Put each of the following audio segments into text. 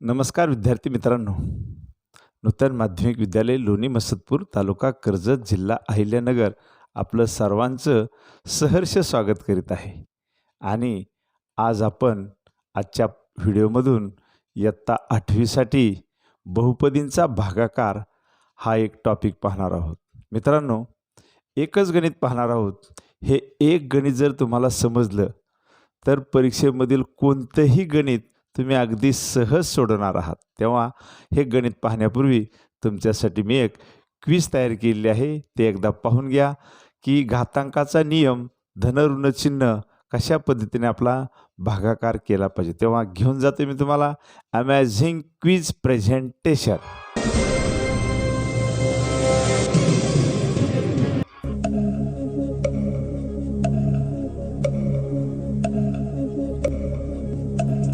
नमस्कार विद्यार्थी मित्रांनो. नूतन माध्यमिक विद्यालय लोणी मसदपूर तालुका कर्जत जिल्हा अहिल्यानगर आपलं सर्वांचं सहर्ष स्वागत करीत आहे. आणि आज आपण आजच्या व्हिडिओमधून इयत्ता आठवीसाठी बहुपदींचा भागाकार हा एक टॉपिक पाहणार आहोत. मित्रांनो एकच गणित पाहणार आहोत. हे एक गणित जर तुम्हाला समजलं तर परीक्षेमधील कोणतंही गणित तुम्ही अगदी सहज सोडवणार आहात. तेव्हा हे गणित पाहण्यापूर्वी तुमच्यासाठी मी एक क्विज तयार केलेली आहे. ते एकदा पाहून घ्या की घातांकाचा नियम धन चिन्ह कशा पद्धतीने आपला भागाकार केला पाहिजे? तेव्हा घेऊन जातो मी तुम्हाला. अमॅझिंग क्विज प्रेझेंटेशन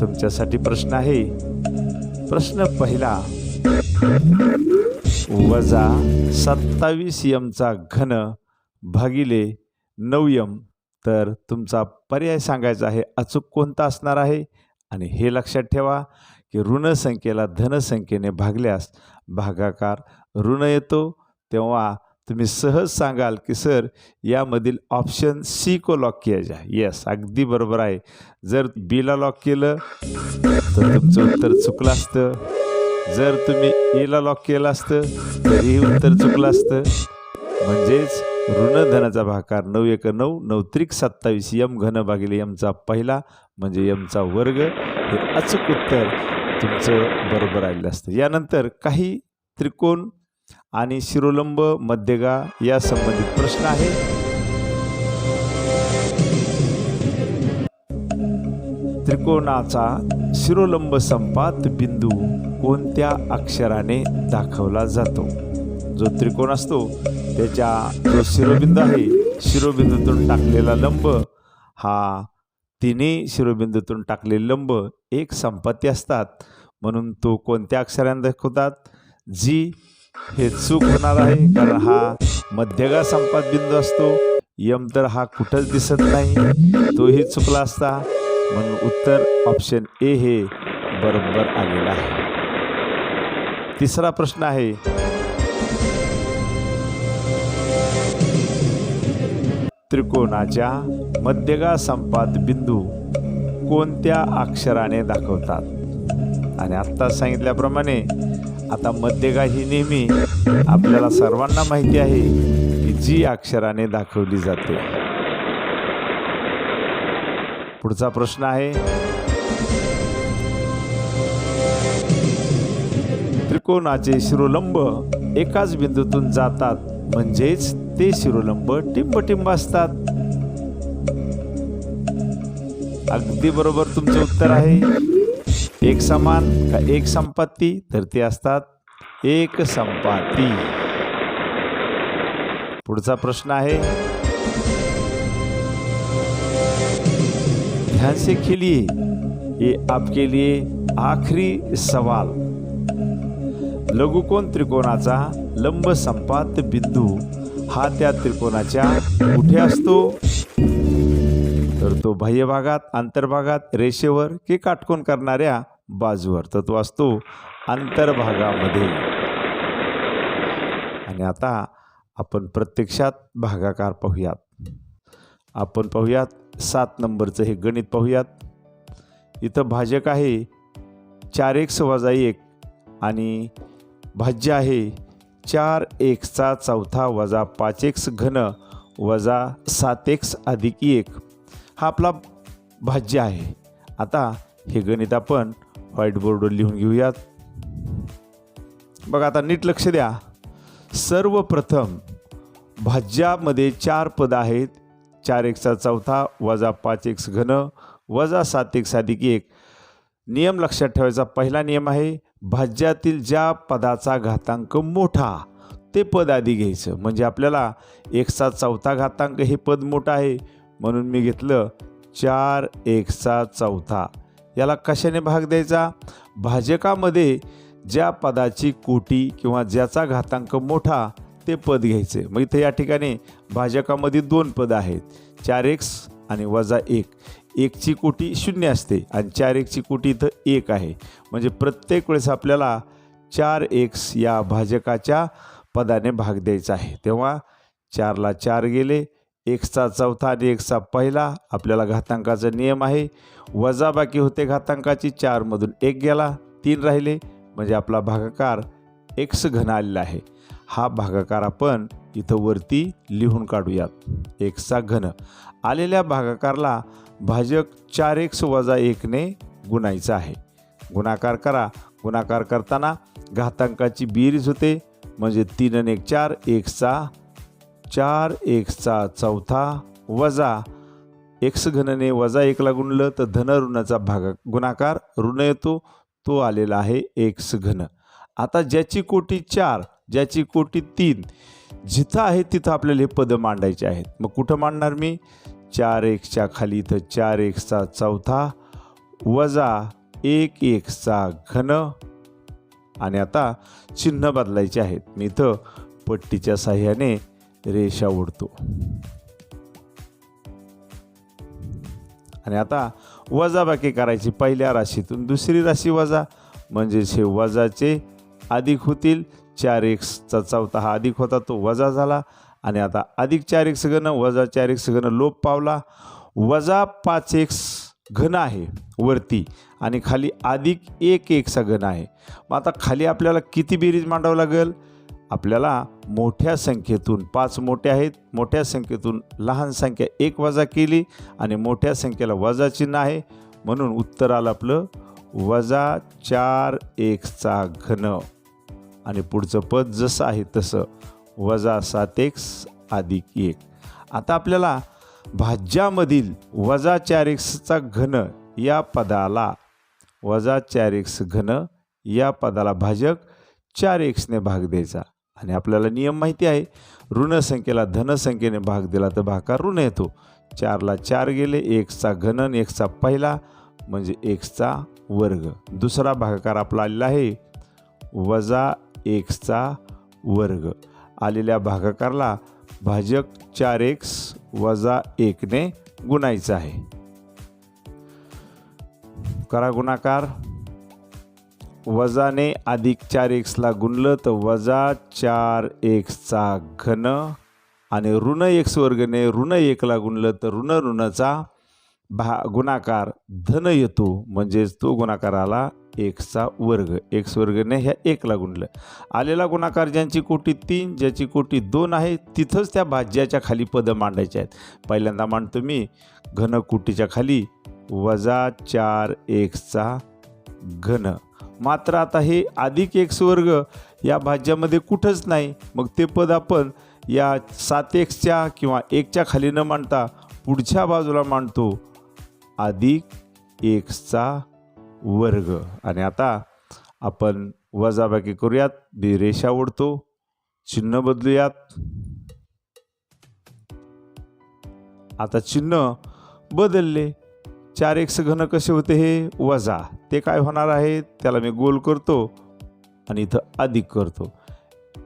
तुमच्यासाठी प्रश्न आहे. प्रश्न पहिला वजा सत्तावीस यमचा घन भागिले नऊ यम. तर तुमचा पर्याय सांगायचा आहे अचूक कोणता असणार आहे? आणि हे लक्षात ठेवा की ऋण संख्येला धनसंख्येने भागल्यास भागाकार ऋण येतो तेव्हा तुम्ही सहज सांगाल की सर यामधील ऑप्शन सी को लॉक किया जा येस अगदी बरोबर आहे. जर बीला लॉक केलं तर तुमचं उत्तर चुकलं असतं. जर तुम्ही e एला लॉक केलं असतं तरीही e उत्तर चुकलं असतं. म्हणजेच ऋणधनाचा भाकार नऊ एक नऊ नऊ त्रिक सत्तावीस यम घन भागिले यमचा पहिला म्हणजे यमचा वर्ग हे अचूक उत्तर तुमचं बरोबर आलेलं असतं. यानंतर काही त्रिकोण आणि शिरोलंब मध्यगा या संबंधित प्रश्न आहे. त्रिकोणाचा शिरोलंब संपात बिंदू कोणत्या अक्षराने दाखवला जातो? जो त्रिकोण असतो त्याच्या जो शिरोबिंदू आहे शिरोबिंदूतून टाकलेला लंब हा तिन्ही शिरोबिंदूतून टाकलेले लंब एक संपत्ती असतात. म्हणून तो कोणत्या अक्षराने दाखवतात? जी हे चूक होणार आहे कारण हा मध्यगा संपात बिंदू असतो. यम तर हा कुठंच दिसत नाही तोही चुकला असता. म्हणून उत्तर ऑप्शन ए हे बरोबर आलेलं आहे. तिसरा प्रश्न आहे. त्रिकोणाच्या मध्यगा संपात बिंदू कोणत्या अक्षराने दाखवतात? आणि आत्ता सांगितल्याप्रमाणे आता मध्यगा ही नेहमी आपल्याला सर्वांना माहिती आहे की जी अक्षराने दाखवली जाते. पुढचा प्रश्न आहे. त्रिकोणाचे शिरोलंब एकाच बिंदूतून जातात म्हणजेच ते शिरोलंब टिंबटिंब असतात. अगदी बरोबर तुमचं उत्तर आहे. एक समान का एक संपत्ती तर ते असतात एक संपाती पुढचा प्रश्न आहे. ध्यान से खेलिए. ये आपके लिए आखरी सवाल. लघुकोण त्रिकोणाचा? लंब संपात बिंदू. हा त्या त्रिकोणाच्या कुठे असतो? तर तो बाह्य भागात अंतर्भागात रेषेवर की काटकोन करणाऱ्या बाजूवर. तर तो असतो अंतर्भागामध्ये आणि आता आपण प्रत्यक्षात भागाकार पाहूयात. आपण पाहूयात सात नंबरचं हे गणित पाहूयात. इथं भाजक आहे चार एक वजा एक आणि भाज्य आहे चार एक्सचा चौथा वजा पाच एक्स घन वजा सात एक्स अधिक एक. हा आपला भाज्य आहे. आता हे गणित आपण व्हाईट बोर्डवर लिहून घेऊयात. बघा आता नीट लक्ष द्या. सर्वप्रथम भाज्यामध्ये चार पद आहेत. चार एकचा चौथा वजा पाच एक्स घन वजा सात एक्स अधिक एक नियम लक्षात ठेवायचा. पहिला नियम आहे भाज्यातील ज्या पदाचा घातांक मोठा ते पद आधी घ्यायचं. म्हणजे आपल्याला एकचा चौथा घातांक हे पद मोठं आहे. म्हणून मी घेतलं चार एकचा चौथा. याला कशाने भाग द्यायचा? भाजकामध्ये ज्या पदाची कोटी किंवा ज्याचा घातांक मोठा ते पद घ्यायचे. मग इथे या ठिकाणी भाजकामध्ये दोन पद आहेत. चार एक्स आणि वजा एक. एकची कोटी शून्य असते आणि चार एकची कोटी इथं एक आहे. म्हणजे प्रत्येक वेळेस आपल्याला चार एक्स या भाजकाच्या पदाने भाग द्यायचा आहे. तेव्हा चारला चार गेले एक्सचा चौथा आणि एक्सचा पहिला आपल्याला घातांकाचा नियम आहे. वजा बाकी होते घातांकाची चारमधून एक गेला तीन राहिले. म्हणजे आपला भागाकार एक्स घन आलेला आहे. हा भागाकार आपण इथं वरती लिहून काढूयात. एक्सचा घन. आलेल्या भागाकारला भाजक चार एक्स वजा एकने गुणायचा आहे. गुणाकार करा. गुणाकार करताना घातांकाची बेरीज होते. म्हणजे तीन आणि एक चार एक्सचा चार एक्सचा चौथा वजा एक्स घनने वजा एकला गुणलं तर धन ऋणाचा भाग गुणाकार ऋण येतो तो आलेला आहे एक्स घन. आता ज्याची कोटी चार ज्याची कोटी तीन जिथं आहे तिथं आपल्याला हे पदं मांडायचे आहेत. मग कुठं मांडणार मी? चार एक्सच्या खाली इथं चार एक्सचा चौथा वजा एक एक्सचा घन. आणि आता चिन्ह बदलायचे आहेत. मी इथं पट्टीच्या साह्याने रेषा ओढतो. आणि आता वजाबाकी करायची पहिल्या राशीतून दुसरी राशी वजा. म्हणजेच हे वजाचे अधिक होतील. चार एक्सचा चौथा हा अधिक होता तो वजा झाला. आणि आता अधिक चार एक्स घन वजा चार एक्स घन लोप पावला. वजा पाच एक्स घन आहे वरती आणि खाली अधिक एक एकचा घन आहे. मग आता खाली आपल्याला किती बेरीज मांडावं लागेल? आपल्याला मोठ्या संख्येतून पाच मोठे आहेत मोठ्या संख्येतून लहान संख्या एक वजा केली आणि मोठ्या संख्येला वजा चिन्ह आहे. म्हणून उत्तर आलं आपलं वजा चार एक्सचा घन. आणि पुढचं पद जसं आहे तसं वजा सात एक्स अधिक एक. आता आपल्याला भाज्यामधील वजा चार एक्सचा घन या पदाला वजा चार एक्स घन या पदाला भाजक चार एक्सने भाग द्यायचा. आणि आपल्याला नियम माहिती आहे ऋण संख्येला धनसंख्येने भाग दिला तर भाकार ऋण येतो. चारला चार गेले एक्सचा घन एकचा एक्सचा पहिला म्हणजे एक्सचा वर्ग. दुसरा भागाकार आपला आलेला आहे वजा एक्सचा वर्ग. आलेल्या भागाकारला भाजक चार एक्स वजा एकने गुणायचं आहे. करा गुणाकार. वजाने अधिक चार एक्सला गुणलं तर वजा चार एक्सचा घन. आणि ऋण एक्स वर्गने ऋण एकला गुणलं तर ऋण ऋणाचा भा गुणाकार धन येतो. म्हणजेच तो गुणाकार आला एक्सचा वर्ग. एक्स वर्गने ह्या एकला गुणलं. आलेला गुणाकार ज्यांची कोटी तीन ज्याची कोटी दोन आहे तिथंच त्या भाज्याच्या खाली पदं मांडायचे आहेत. पहिल्यांदा मांडतो मी घनकोटीच्या खाली वजा चार एक्सचा घन. मात्र आता हे अधिक एक्स वर्ग या भाज्यामध्ये कुठंच नाही. मग ते पद आपण या सात एक्सच्या किंवा एकच्या खाली न मांडता पुढच्या बाजूला मांडतो. अधिक एक्सचा वर्ग. आणि आता आपण वजाबाकी करूयात. बी रेषा ओढतो. चिन्ह बदलूयात. आता चिन्ह बदलले. चार एक्स घन कसे होते हे वजा. ते काय होणार आहे? त्याला मी गोल करतो आणि इथं अधिक करतो.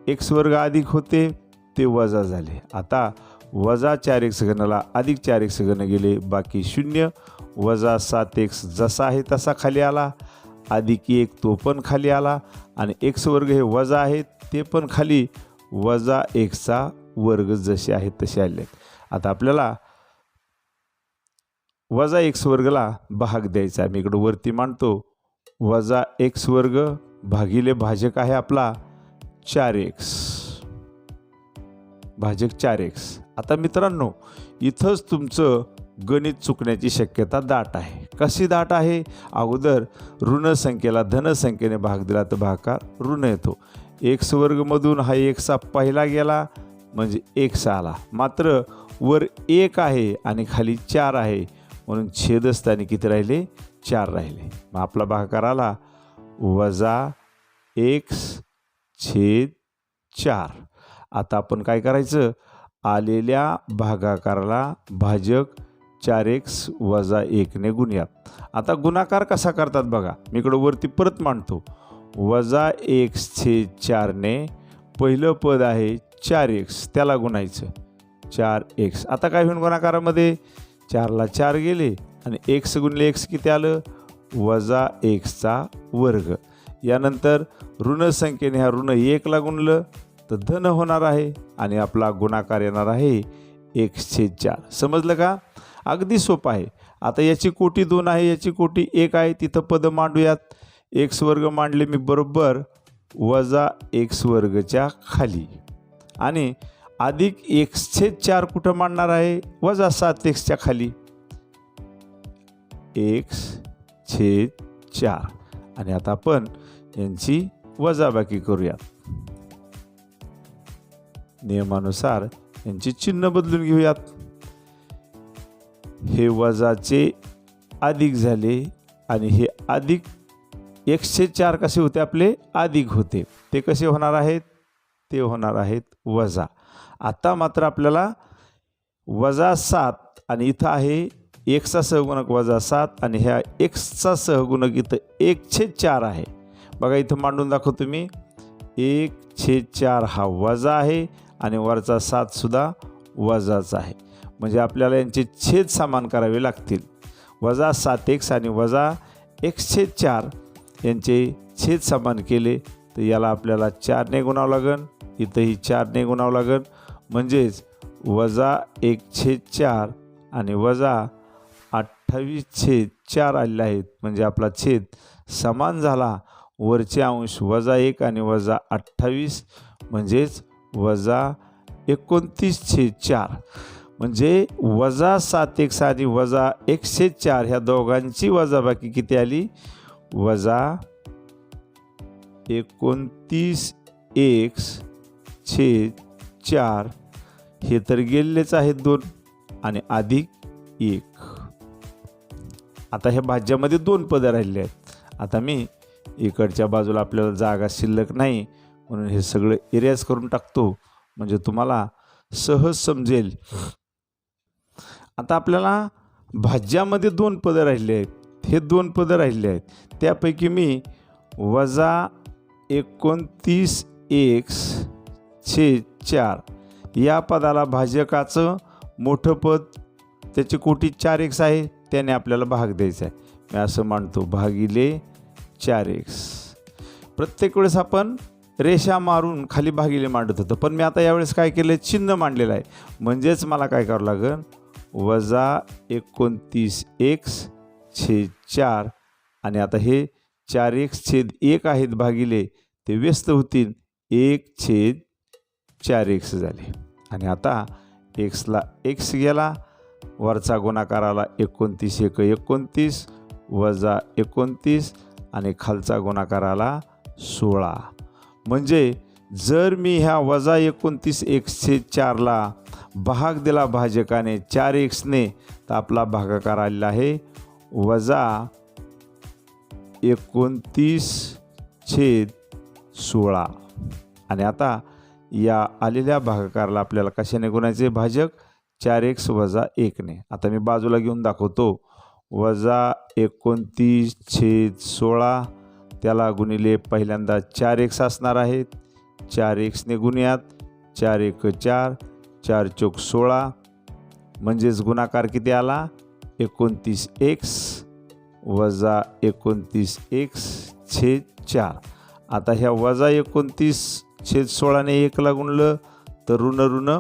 एक्स वर्ग अधिक होते ते वजा झाले. आता वजा चार एक्स घनाला अधिक चार एक्स घन गेले बाकी शून्य. वजा सात एक्स जसा आहे तसा खाली आला. अधिक एक तो पण खाली आला. आणि एक्स वर्ग हे वजा आहेत ते पण खाली. वजा एक्सचा वर्ग जसे आहेत तसे आले. आता आपल्याला वजा एक्स वर्गला भाग द्यायचा आहे. मी इकडं वरती मांडतो. वजा एक्स वर्ग भागिले भाजक आहे आपला चार एक्स. भाजक चार एक्स. आता मित्रांनो इथंच तुमचं गणित चुकण्याची शक्यता दाट आहे. कशी दाट आहे? अगोदर ऋण संख्येला धनसंख्येने भाग दिला तर भाकार ऋण येतो. एक्स वर्गमधून हा एक्सचा पहिला गेला म्हणजे एक्स आला. मात्र वर एक आहे आणि खाली चार आहे. म्हणून छेदस्थानी किती राहिले? चार राहिले. मग आपला भागाकार आला. वजा एक्स छेद चार. आता आपण काय करायचं? आलेल्या भागाकाराला भाजक चार एक्स वजा एकने गुणयात. आता गुणाकार कसा करतात बघा. मी इकडं वरती परत मांडतो. वजा एक्स छेद चारने पहिलं पद आहे चार एक्स. त्याला गुणायचं. चार एक्स. आता काय होईल गुणाकारामध्ये? चारला चार गेले आणि एक्स गुणले एक्स किती आलं? वजा एक्सचा वर्ग. यानंतर ऋण संख्येने ह्या ऋण एकला गुणलं तर धन होणार आहे आणि आपला गुणाकार येणार आहे एकशे चार. समजलं का? अगदी सोपं आहे. आता याची कोटी दोन आहे याची कोटी एक आहे. तिथं पद मांडूयात. एक्स वर्ग मांडले मी बरोबर वजा एक्स वर्गच्या खाली. आणि अधिक एक्स छेद चार कुठं मांडणार आहे? वजा सात एक्सच्या खाली. एक्स छेद चार. आणि आता आपण यांची वजाबाकी करूयात. नियमानुसार यांची चिन्ह बदलून घेऊयात. हे वजाचे अधिक झाले आणि हे अधिक एकशे चार कसे होते आपले? अधिक होते. ते कसे होणार आहेत? ते होणार आहेत वजा. आता मात्र आपल्याला वजा सात आणि इथं आहे एक्सचा सहगुणक वजा सात आणि ह्या एक्सचा सहगुणक इथं एक छेद चार आहे. बघा इथं मांडून दाखवतो मी एक छेद चार हा वजा आहे आणि वरचा सातसुद्धा वजाचा आहे. म्हणजे आपल्याला यांचे छेद समान करावे लागतील. वजा सात एक्स आणि वजा एक्स छेद चार यांचे छेद समान केले तर याला आपल्याला चारने गुणावं लागेल इथंही चारने गुणावं लागेल म्हणजेच वजा एक छेद चार आणि वजा अठ्ठावीस छेद चार आलेले आहेत. म्हणजे आपला छेद समान झाला. वरचे अंश वजा एक आणि वजा अठ्ठावीस म्हणजेच वजा एकोणतीस छेद चार. म्हणजे वजा सात एक्स आणि वजा एकशे चार ह्या दोघांची वजाबाकी किती आली? वजा एकोणतीस एक्स छे चार हे तर गेलेलेच आहेत दोन आणि अधिक एक. आता ह्या भाज्यामध्ये दोन पदं राहिलेले आहेत. आता मी इकडच्या बाजूला आपल्याला जागा शिल्लक नाही म्हणून हे सगळं एरियाज करून टाकतो. म्हणजे तुम्हाला सहज समजेल. आता आपल्याला भाज्यामध्ये दोन पदं राहिले आहेत. हे दोन पदं राहिले आहेत. त्यापैकी मी वजा एकोणतीस एक्स छेद चार या पदाला भाजकाचं मोठं पद त्याची कोटी चार एक्स आहे त्याने आपल्याला भाग द्यायचा आहे. मी असं मानतो भागिले चार एक्स प्रत्येक वेळेस आपण रेषा मारून खाली भागिले मांडत होतो पण मी आता यावेळेस काय केलं चिन्ह मांडलेलं आहे. म्हणजेच मला काय करावं लागेल? वजा एकोणतीस एक्स छेद चार आणि आता हे चार एक्स छेद एक आहेत भागिले ते व्यस्त होतील. एक छेद चार एक्स झाले. आणि आता एक्सला एक्स गेला वरचा गुणाकाराला एकोणतीस एक एकोणतीस वजा एकोणतीस आणि खालचा गुणाकाराला सोळा. म्हणजे जर मी ह्या वजा एकोणतीस एकशे चारला भाग दिला भाजकाने चार एक्सने तर आपला भागाकार आलेला आहे वजा एकोणतीस छेद सोळा. आणि आता या आलेल्या भागाकाराला आपल्याला कशाने गुणायचे भाजक चार एक्स वजा एकने. आता मी बाजूला घेऊन दाखवतो. वजा एकोणतीस छेद सोळा त्याला गुणिले पहिल्यांदा चार एक्स असणार आहेत. चार एक्सने गुणयात चार एक चार चार चौक सोळा. म्हणजेच गुणाकार किती आला? एकोणतीस एक्स वजा एकोणतीस एक्स छेद चार. आता ह्या वजा एकोणतीस छेद सोळाने एकला गुणलं तर ऋण ऋण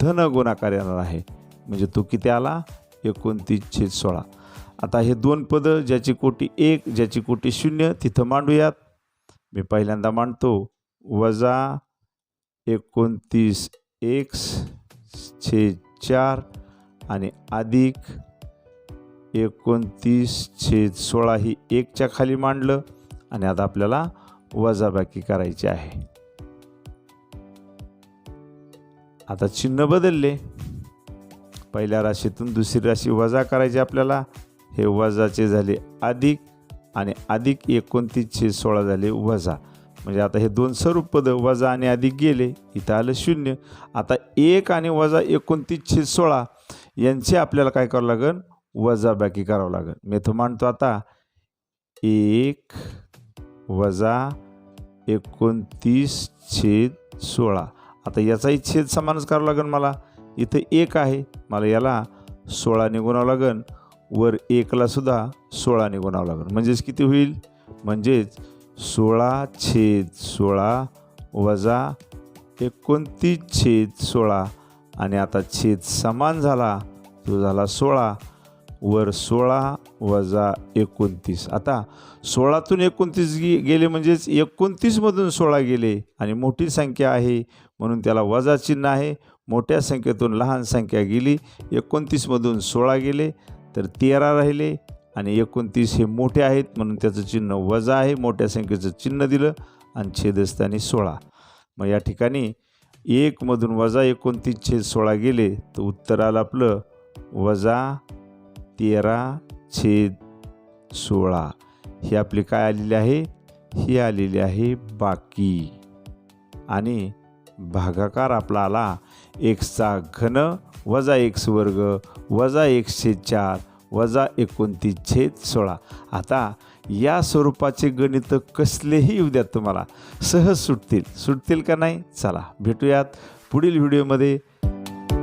धन गुणाकार येणार आहे. म्हणजे तो किती आला? एकोणतीस छेद सोळा. आता हे दोन पदं ज्याची कोटी एक ज्याची कोटी शून्य तिथं मांडूयात. मी पहिल्यांदा मांडतो. वजा एकोणतीस एक्स छेद चार आणि अधिक एकोणतीस छेद सोळा ही एकच्या खाली मांडलं आणि आता आपल्याला वजाबाकी करायची आहे. आता चिन्ह बदलले. पहिल्या राशीतून दुसरी राशी वजा करायची आपल्याला. हे वजाचे झाले अधिक आणि अधिक एकोणतीस छेद सोळा झाले वजा. म्हणजे आता हे दोन स्वरूप पदं वजा आणि अधिक गेले. इथं आलं शून्य. आता एक आणि वजा एकोणतीस छेद सोळा यांचे आपल्याला काय करावं लागेल वजाबाकी करावं लागेल मी तो मांडतो आता. एक वजा एकोणतीस छेद सोळा. आता याचाही छेद समानच करावं लागेल मला. इथं एक आहे मला याला सोळाने गुणावं लागेल वर एकलासुद्धा सोळा सोळाने गुणावं लागेल म्हणजेच किती होईल? म्हणजेच सोळा छेद सोळा वजा एकोणतीस छेद सोळा. आणि आता छेद समान झाला तो झाला सोळा. वर सोळा वजा एकोणतीस. आता सोळातून एकोणतीस गे गेले म्हणजेच एकोणतीसमधून सोळा गेले. आणि मोठी संख्या आहे. म्हणून त्याला वजा चिन्ह आहे. मोठ्या संख्येतून लहान संख्या गेली. एकोणतीसमधून सोळा गेले तर तेरा राहिले आणि एकोणतीस हे मोठे आहेत म्हणून त्याचं चिन्ह वजा आहे. मोठ्या संख्येचं चिन्ह दिलं आणि छेदस्थानी सोळा. मग या ठिकाणी एकमधून वजा एकोणतीस छेद सोळा गेले तर उत्तर आलं आपलं वजा तेरा छेद सोळा. ही आपली काय आलेली आहे? ही आलेली आहे बाकी. आणि भागाकार आपला आला. एक्सचा घन वजा एक्स वर्ग वजा एकशे चार वजा एकोणतीस छेद सोळा. आता या स्वरूपाचे गणित कसलेही येऊ द्यात तुम्हाला. सहज सुटतील. सुटतील का नाही? चला भेटूयात. पुढील व्हिडिओमध्ये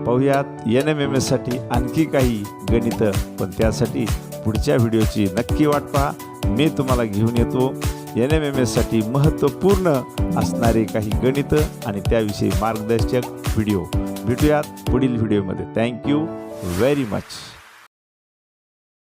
पाहूयात. एन एम एम एससाठी आणखी काही गणितं. पण त्यासाठी पुढच्या व्हिडिओची नक्की वाट पहा. मी तुम्हाला घेऊन येतो. एन एम एम एससाठी महत्त्वपूर्ण असणारे काही गणितं आणि त्याविषयी मार्गदर्शक व्हिडिओ. भेटूयात पुढील व्हिडिओमध्ये. Thank you very much